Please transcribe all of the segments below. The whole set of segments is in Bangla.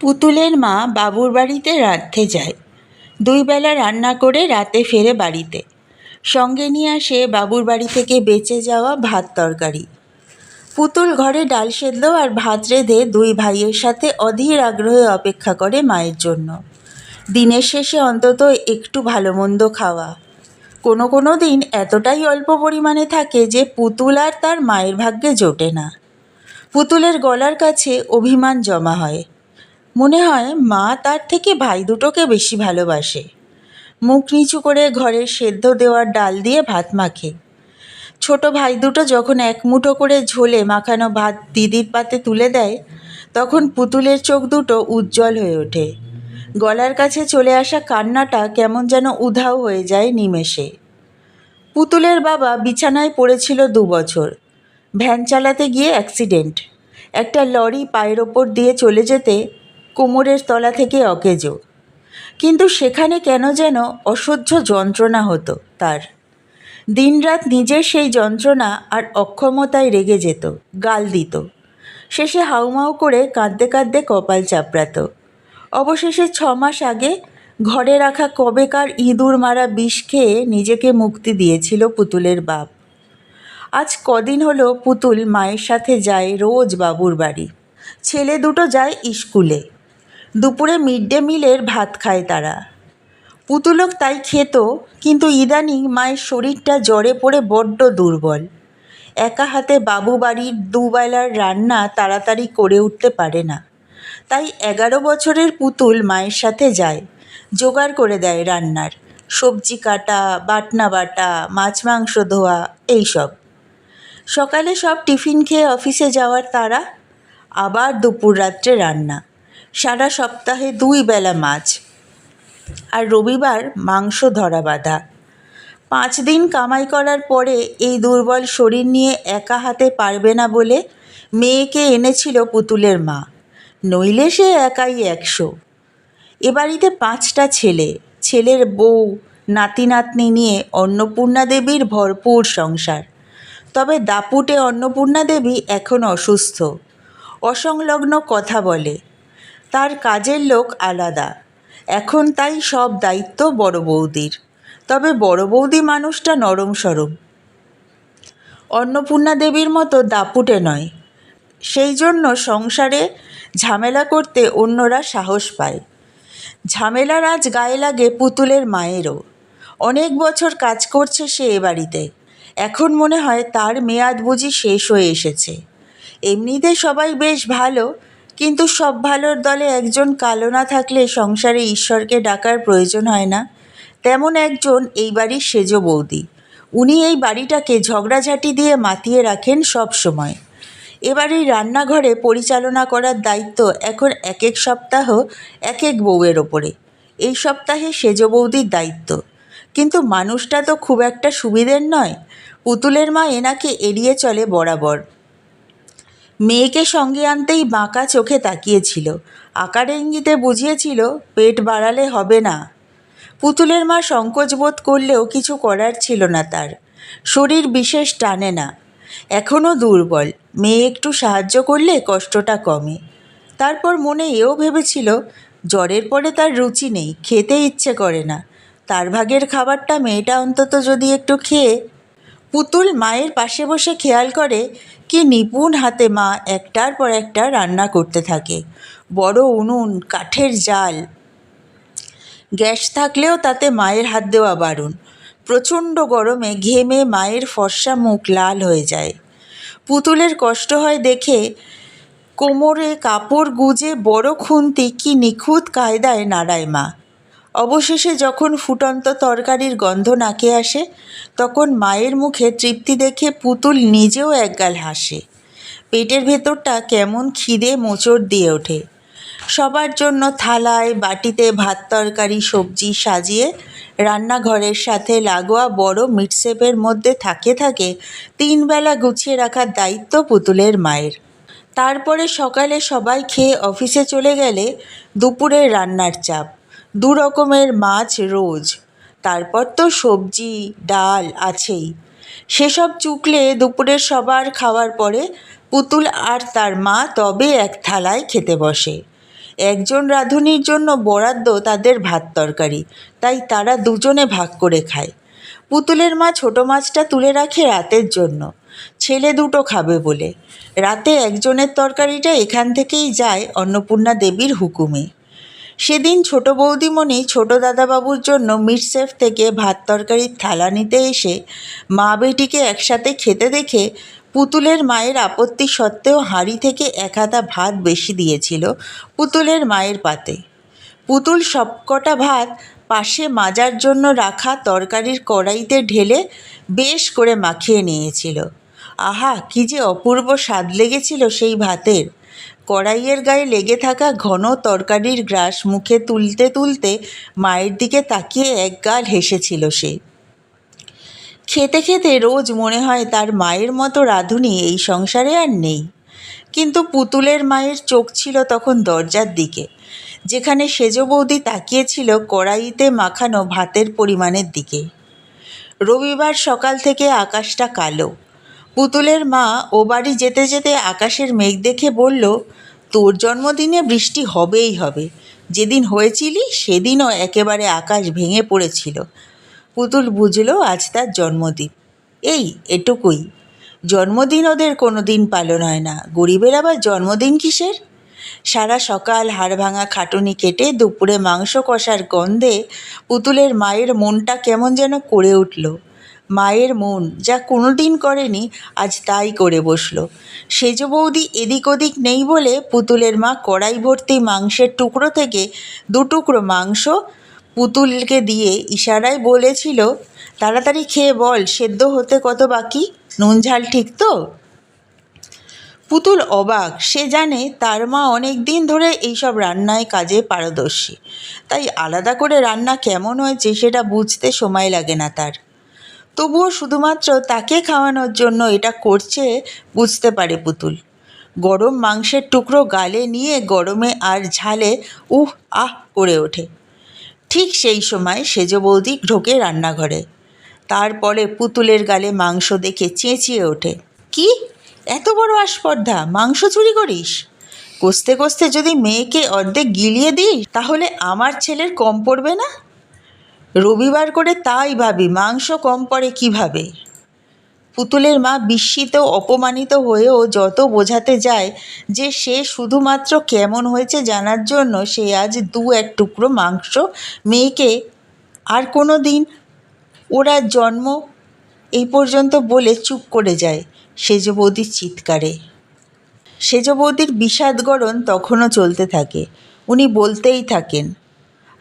পুতুলের মা বাবুর বাড়িতে রাঁধতে যায়। দুই বেলা রান্না করে রাতে ফেরে বাড়িতে। সঙ্গে নিয়ে আসে বাবুর বাড়ি থেকে বেঁচে যাওয়া ভাত তরকারি। পুতুল ঘরে ডাল সেদ্ধ আর ভাত রেঁধে দুই ভাইয়ের সাথে অধীর আগ্রহে অপেক্ষা করে মায়ের জন্য। দিনের শেষে অন্তত একটু ভালো মন্দ খাওয়া। কোনো কোনো দিন এতটাই অল্প পরিমাণে থাকে যে পুতুল আর তার মায়ের ভাগ্যে জোটে না। পুতুলের গলার কাছে অভিমান জমা হয়। মনে হয় মা তার থেকে ভাই দুটোকে বেশি ভালোবাসে। মুখ নিচু করে ঘরে সেদ্ধ দেওয়ার ডাল দিয়ে ভাত মাখে। ছোট ভাই দুটো যখন এক মুঠো করে ঝোলে মাখানো ভাত দিদির পাতে তুলে দেয়, তখন পুতুলের চোখ দুটো উজ্জ্বল হয়ে ওঠে। গলার কাছে চলে আসা কান্নাটা কেমন যেন উধাও হয়ে যায় নিমেষে। পুতুলের বাবা বিছানায় পড়েছিল দু বছর। ভ্যান চালাতে গিয়ে অ্যাক্সিডেন্ট। একটা লরি পায়ের ওপর দিয়ে চলে যেতে কোমরের তলা থেকে অকেজো। কিন্তু সেখানে কেন যেন অসহ্য যন্ত্রণা হতো তার। দিনরাত নিজের সেই যন্ত্রণা আর অক্ষমতায় রেগে যেত, গাল দিত। শেষে হাউমাউ করে কাঁদতে কাঁদতে কপাল চাপড়াতো। অবশেষে ছ মাস আগে ঘরে রাখা কবেকার ইঁদুর মারা বিষ খেয়ে নিজেকে মুক্তি দিয়েছিল পুতুলের বাপ। আজ কদিন হলো পুতুল মায়ের সাথে যায় রোজ বাবুর বাড়ি। ছেলে দুটো যায় স্কুলে। দুপুরে মিড ডে মিলের ভাত খায় তারা। পুতুলক তাই খেত, কিন্তু ইদানিং মায়ের শরীরটা জ্বরে পড়ে বড্ড দুর্বল। একা হাতে বাবু বাড়ির দুবেলার রান্না তাড়াতাড়ি করে উঠতে পারে না। তাই এগারো বছরের পুতুল মায়ের সাথে যায়, জোগাড় করে দেয় রান্নার। সবজি কাটা, বাটনা বাটা, মাছ মাংস ধোয়া এইসব সকালে সব টিফিন খেয়ে অফিসে যাওয়ার তারা আবার দুপুর রাত্রে রান্না। সারা সপ্তাহে দুই বেলা মাছ। আর রবিবার মাংস ধরা বাঁধা। পাঁচ দিন কামাই করার পরে এই দুর্বল শরীর নিয়ে একা হাতে পারবে না বলে মেয়েকে এনেছিল পুতুলের মা। নইলে সে একাই একশো। এ বাড়িতে পাঁচটা ছেলে। ছেলের বউ নাতি নাতনি নিয়ে অন্নপূর্ণা দেবীর ভরপুর সংসার। তবে দাপুটে অন্নপূর্ণা দেবী এখন অসুস্থ। অসংলগ্ন কথা বলে। তার কাজের লোক আলাদা। এখন তাই সব দায়িত্ব বড় বৌদির। তবে বড় বৌদি মানুষটা নরম সরম। অন্নপূর্ণা দেবীর মতো দাপুটে নয়। সেই জন্য সংসারে ঝামেলা করতে অন্যরা সাহস পায়। ঝামেলার আজ গায়ে লাগে পুতুলের মায়েরও। অনেক বছর কাজ করছে সে এ বাড়িতে। এখন মনে হয় তার মেয়াদ বুঝি শেষ হয়ে এসেছে। এমনিতে সবাই বেশ ভালো কিন্তু সব ভালোর দলে একজন কালো না থাকলে সংসারে ঈশ্বরকে ডাকার প্রয়োজন হয় না। তেমন একজন এই বাড়ির সেজ বৌদি। উনি এই বাড়িটাকে ঝগড়াঝাটি দিয়ে মাতিয়ে রাখেন সব সময়। এবারের রান্নাঘরে পরিচালনা করার দায়িত্ব এখন এক এক সপ্তাহ এক এক বউয়ের ওপরে। এই সপ্তাহে সেজ বৌদির দায়িত্ব। কিন্তু মানুষটা তো খুব একটা সুবিধের নয়। পুতুলের মা এনাকে এড়িয়ে চলে বরাবর। মেয়েকে সঙ্গে আনতেই বাঁকা চোখে তাকিয়েছিল। আকারে ইঙ্গিতে বুঝিয়েছিল, পেট বাড়ালে হবে না। পুতুলের মা সংকোচ বোধ করলেও কিছু করার ছিল না তার। শরীর বিশেষ টানে না। এখনও দুর্বল। মেয়ে একটু সাহায্য করলে কষ্টটা কমে। তারপর মনে এও ভেবেছিল, জ্বরের পরে তার রুচি নেই, খেতে ইচ্ছে করে না। তার ভাগের খাবারটা মেয়েটা অন্তত যদি একটু খেয়ে পুতুল মায়ের পাশে বসে খেয়াল করে কি নিপুণ হাতে মা একটার পর একটা রান্না করতে থাকে। বড় উনুন, কাঠের জাল। গ্যাস থাকলেও তাতে মায়ের হাত দেওয়া বারণ। প্রচণ্ড গরমে ঘেমে মায়ের ফর্সা মুখ লাল হয়ে যায়। পুতুলের কষ্ট হয় দেখে কোমরে কাপড় গুজে বড় খুন্তি কি নিখুঁত কায়দায় নাড়ায় মা। অবশেষে যখন ফুটন্ত তরকারির গন্ধ নাকে আসে, তখন মায়ের মুখে তৃপ্তি দেখে পুতুল নিজেও একগাল হাসে। পেটের ভেতরটা কেমন খিদে মোচড় দিয়ে ওঠে। সবার জন্য থালায়, বাটিতে ভাত তরকারি, সবজি সাজিয়ে রান্নাঘরের সাথে লাগোয়া বড় মিটসেপের মধ্যে থাকে থাকে তিনবেলা গুছিয়ে রাখার দায়িত্ব পুতুলের মায়ের। তারপরে সকালে সবাই খেয়ে অফিসে চলে গেলে দুপুরের রান্নার চাপ। দু রকমের মাছ রোজ। তারপর তো সবজি, ডাল আছেই। সেসব চুকলে দুপুরের সবার খাওয়ার পরে পুতুল আর তার মা তবে এক থালায় খেতে বসে। একজন রাঁধুনির জন্য বরাদ্দ তাদের ভাত তরকারি, তাই তারা দুজনে ভাগ করে খায়। পুতুলের মা ছোটো মাছটা তুলে রাখে রাতের জন্য। ছেলে দুটো খাবে বলে। রাতে একজনের তরকারিটা এখান থেকেই যায় অন্নপূর্ণা দেবীর হুকুমে। সেদিন ছোট বৌদিমণি ছোট দাদাবাবুর জন্য মিটসেফ থেকে ভাত তরকারির থালা নিতে এসে মা বেটিকে একসাথে খেতে দেখে পুতুলের মায়ের আপত্তি সত্ত্বেও হাঁড়ি থেকে এক হাতা ভাত বেশি দিয়েছিল পুতুলের মায়ের পাতে। পুতুল সবকটা ভাত পাশে মাজার জন্য রাখা তরকারির কড়াইতে ঢেলে বেশ করে মাখিয়ে নিয়েছিল। আহা, কি যে অপূর্ব স্বাদ লেগেছিল সেই ভাতের। কড়াইয়ের গায়ে লেগে থাকা ঘন তরকারির গ্রাস মুখে তুলতে তুলতে মায়ের দিকে তাকিয়ে একগাল হেসেছিল সে। খেতে খেতে রোজ মনে হয় তার মায়ের মতো রাঁধুনি এই সংসারে আর নেই। কিন্তু পুতুলের মায়ের চোখ ছিল তখন দরজার দিকে, যেখানে সেজ বৌদি তাকিয়েছিল কড়াইতে মাখানো ভাতের পরিমাণের দিকে। রবিবার সকাল থেকে আকাশটা কালো পুতুলের মা ও বাড়ি যেতে যেতে আকাশের মেঘ দেখে বলল, তোর জন্মদিনে বৃষ্টি হবেই হবে। যেদিন হয়েছিলি, সেদিনও একেবারে আকাশ ভেঙে পড়েছিল পুতুল বুঝলো, আজ তার জন্মদিন। এই, এটুকুই। জন্মদিন ওদের কোনো দিন পালন হয় না। গরিবের আবার জন্মদিন কিসের? সারা সকাল হাড় ভাঙা খাটুনি কেটে দুপুরে মাংস কষার গন্ধে পুতুলের মায়ের মনটা কেমন যেন করে উঠল। মায়ের মন যা কোনো দিন করেনি, আজ তাই করে বসল। সেজ বৌদি এদিক ওদিক নেই বলে পুতুলের মা কড়াই ভর্তি মাংসের টুকরো থেকে দু টুকরো মাংস পুতুলকে দিয়ে ইশারায় বলেছিল, তাড়াতাড়ি খেয়ে বল, সেদ্ধ হতে কত বাকি? নুন ঝাল ঠিক তো? পুতুল অবাক, সে জানে তার মা অনেক দিন ধরে এইসব রান্নায় কাজে পারদর্শী। তাই আলাদা করে রান্না কেমন হয়েছে সেটা বুঝতে সময় লাগে না তার। তবুও শুধুমাত্র তাকে খাওয়ানোর জন্য এটা করছে বুঝতে পারে পুতুল। গরম মাংসের টুকরো গালে নিয়ে গরমে আর ঝালে উহ, আহ করে ওঠে। ঠিক সেই সময় সেজ বৌদি ঢোকে রান্নাঘরে। তারপরে পুতুলের গালে মাংস দেখে চেঁচিয়ে ওঠে। কি? এত বড় আস্পর্ধা, মাংস চুরি করিস? কষতে কষতে যদি মেয়েকে অর্ধেক গিলিয়ে দিস, তাহলে আমার ছেলের কম পড়বে না? রবিবার করে তাই ভাবি, মাংস কম পড়ে কীভাবে? পুতুলের মা বিস্মিত, অপমানিত হয়েও যত বোঝাতে যায় যে সে শুধুমাত্র কেমন হয়েছে জানার জন্য সে আজ দু এক টুকরো মাংস মেয়েকে আর কোনো দিন ওরা জন্ম এই পর্যন্ত বলে চুপ করে যায়। সেজ বৌদির চিৎকারে। সেজ বৌদির বিষাদগরণ তখনও চলতে থাকে। উনি বলতেই থাকেন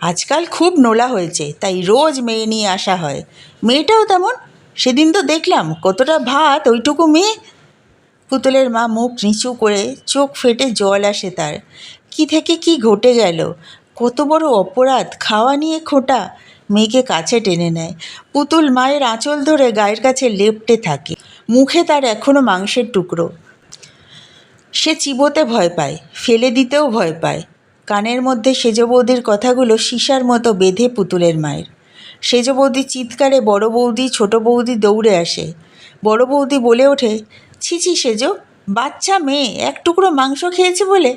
আজকাল খুব নোলা হয়েছে, তাই রোজ মেয়ে নিয়ে আসা হয়। মেয়েটাও তেমন, সেদিন তো দেখলাম কতটা ভাত ওইটুকু মেয়ে। পুতুলের মা মুখ নিচু করে চোখ ফেটে জল আসে তার। কি থেকে কি ঘটে গেল? কত বড় অপরাধ, খাওয়া নিয়ে খোঁটা। মেয়েকে কাছে টেনে নেয়। পুতুল মায়ের আঁচল ধরে গায়ের কাছে লেপটে থাকে। মুখে তার এখনও মাংসের টুকরো। সে চিবোতে ভয় পায়, ফেলে দিতেও ভয় পায়। কানের মধ্যে সেজ বৌদির কথাগুলো সীসার মতো বেঁধে পুতুলের মায়ের। সেজ বৌদি চিৎকারে বড় বৌদি, ছোট বৌদি দৌড়ে আসে। বড় বৌদি বলে ওঠে, ছি ছি, সেজ, বাচ্চা মেয়ে, এক টুকরো মাংস খেয়েছে বলে?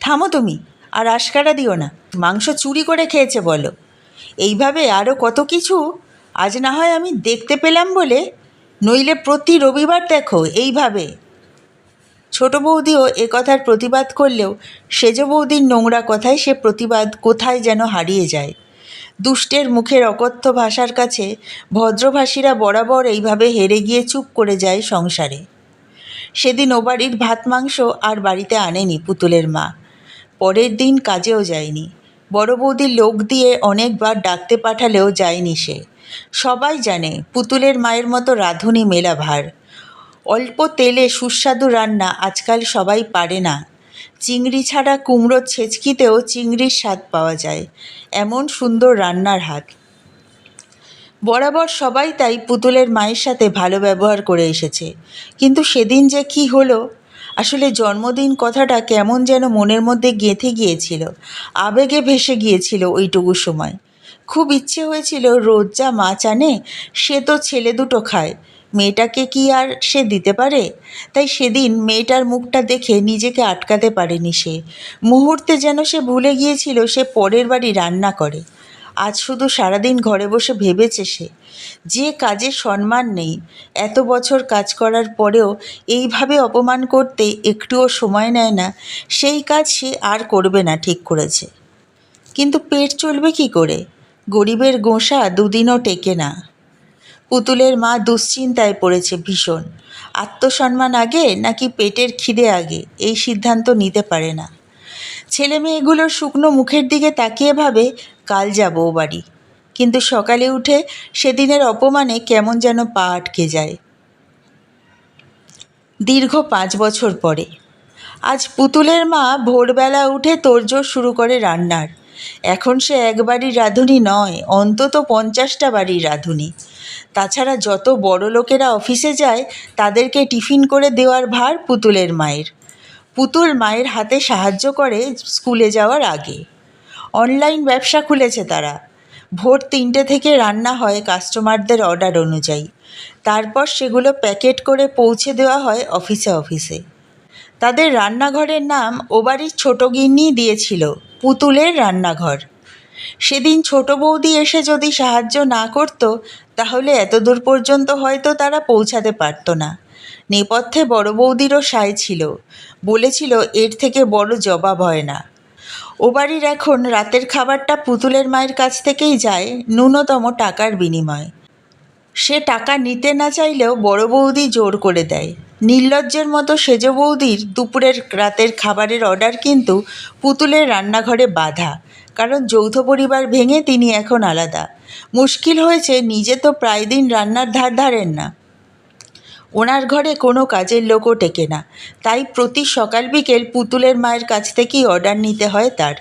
থামো তুমি, আর আশকারা দিও না, মাংস চুরি করে খেয়েছে বলো। এইভাবে আরও কত কিছু? আজ না হয় আমি দেখতে পেলাম বলে? নইলে প্রতি রবিবার দেখো, এইভাবে। ছোট বৌদিও এ কথার প্রতিবাদ করলেও সেজ বৌদির নোংরা কথায় সে প্রতিবাদ কোথায় যেন হারিয়ে যায়। দুষ্টের মুখের অকথ্য ভাষার কাছে ভদ্রভাষীরা বরাবর এইভাবে হেরে গিয়ে চুপ করে যায় সংসারে। সেদিন ও বাড়ির ভাত, মাংস আর বাড়িতে আনেনি পুতুলের মা। পরের দিন কাজেও যায়নি। বড় বৌদির লোক দিয়ে অনেকবার ডাকতে পাঠালেও যায়নি সে। সবাই জানে পুতুলের মায়ের মতো রাঁধুনি মেলা ভার অল্প তেলে সুস্বাদু রান্না আজকাল সবাই পারে না। চিংড়ি ছাড়া কুমড়োর ছেচকিতেও চিংড়ির স্বাদ পাওয়া যায়। এমন সুন্দর রান্নার হাত। বরাবর সবাই তাই পুতুলের মায়ের সাথে ভালো ব্যবহার করে এসেছে। কিন্তু সেদিন যে কি হলো? আসলে জন্মদিন কথাটা কেমন যেন মনের মধ্যে গেঁথে গিয়েছিল। আবেগে ভেসে গিয়েছিল ওইটুকু সময়। খুব ইচ্ছে হয়েছিল, রোজ যা মাছ আনে সে তো ছেলে দুটো খায়। মেয়েটাকে কি আর সে দিতে পারে? তাই সেদিন মেয়েটার মুখটা দেখে নিজেকে আটকাতে পারেনি সে। মুহূর্তে যেন সে ভুলে গিয়েছিল সে পরের বাড়ি রান্না করে। আজ শুধু সারাদিন ঘরে বসে ভেবেছে সে। যে কাজে সম্মান নেই। এত বছর কাজ করার পরেও এইভাবে অপমান করতে একটুও সময় নেয় না। সেই কাজ সে আর করবে না ঠিক করেছে। কিন্তু পেট চলবে কি করে? গরিবের গোঁসা দুদিনও টেকে না। পুতুলের মা দুশ্চিন্তায় পড়েছে ভীষণ। আত্মসম্মান আগে নাকি পেটের খিদে আগে? এই সিদ্ধান্ত নিতে পারে না। ছেলে মেয়েগুলোর শুকনো মুখের দিকে তাকিয়ে ভাবে, কাল যাব ও বাড়ি। কিন্তু সকালে উঠে সেদিনের অপমানে কেমন যেন পা আটকে যায়। দীর্ঘ পাঁচ বছর পরে। আজ পুতুলের মা ভোরবেলা উঠে তোড়জোড় শুরু করে রান্নার। এখন সে এক বাড়ির রাঁধুনি নয়, অন্তত পঞ্চাশটা বাড়ির রাঁধুনি। তাছাড়া যত বড় লোকেরা অফিসে যায়, তাদেরকে টিফিন করে দেওয়ার ভার পুতুলের মায়ের। পুতুল মায়ের হাতে সাহায্য করে স্কুলে যাওয়ার আগে। অনলাইন ব্যবসা খুলেছে তারা। ভোর তিনটে থেকে রান্না হয় কাস্টমারদের অর্ডার অনুযায়ী। তারপর সেগুলো প্যাকেট করে পৌঁছে দেওয়া হয় অফিসে অফিসে। তাদের রান্নাঘরের নাম ও বাড়ির ছোটো গিন্নি দিয়েছিল। পুতুলের রান্নাঘর। সেদিন ছোট বৌদি এসে যদি সাহায্য না করতো, তাহলে এত দূর পর্যন্ত হয়তো তারা পৌঁছাতে পারতো না। নেপথ্যে বড় বৌদিরও সায় ছিল। বলেছিল, এর থেকে বড় জবাব হয় না। ও বাড়ির এখন রাতের খাবারটা পুতুলের মায়ের কাছ থেকেই যায় ন্যূনতম টাকার বিনিময়ে। সে টাকা নিতে না চাইলেও বড় বৌদি জোর করে দেয়। নির্লজ্জের মতো সেজ বৌদির দুপুরের রাতের খাবারের অর্ডার কিন্তু পুতুলের রান্নাঘরে বাধা। কারণ যৌথ পরিবার ভেঙে তিনি এখন আলাদা। মুশকিল হয়েছে নিজে তো প্রায় দিন রান্নার ধার ধারেন না। ওনার ঘরে কোনো কাজের লোকও টেকে না। তাই প্রতি সকাল বিকেল পুতুলের মায়ের কাছ থেকেই অর্ডার নিতে হয় তার।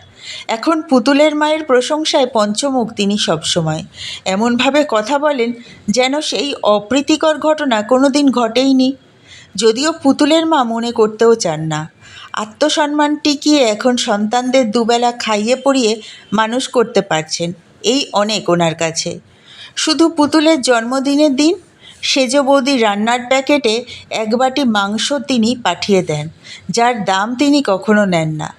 এখন পুতুলের মায়ের প্রশংসায় পঞ্চমুখ তিনি সবসময়। এমনভাবে কথা বলেন যেন সেই অপ্রীতিকর ঘটনা কোনো দিন ঘটেইনি। যদিও পুতুলের মা মনে করতেও চান না। আত্মসম্মান টিকিয়ে এখন সন্তানদের দুবেলা খাইয়ে পড়িয়ে মানুষ করতে পারছেন, এই অনেক ওনার কাছে। শুধু পুতুলের জন্মদিনের দিন, সেজ বৌদি রান্নার প্যাকেটে এক বাটি মাংস তিনি পাঠিয়ে দেন, যার দাম তিনি কখনো নেন না।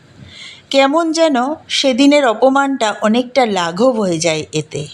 কেমন যেন সেদিনের অপমানটা অনেকটা লাঘব হয়ে যায় এতে।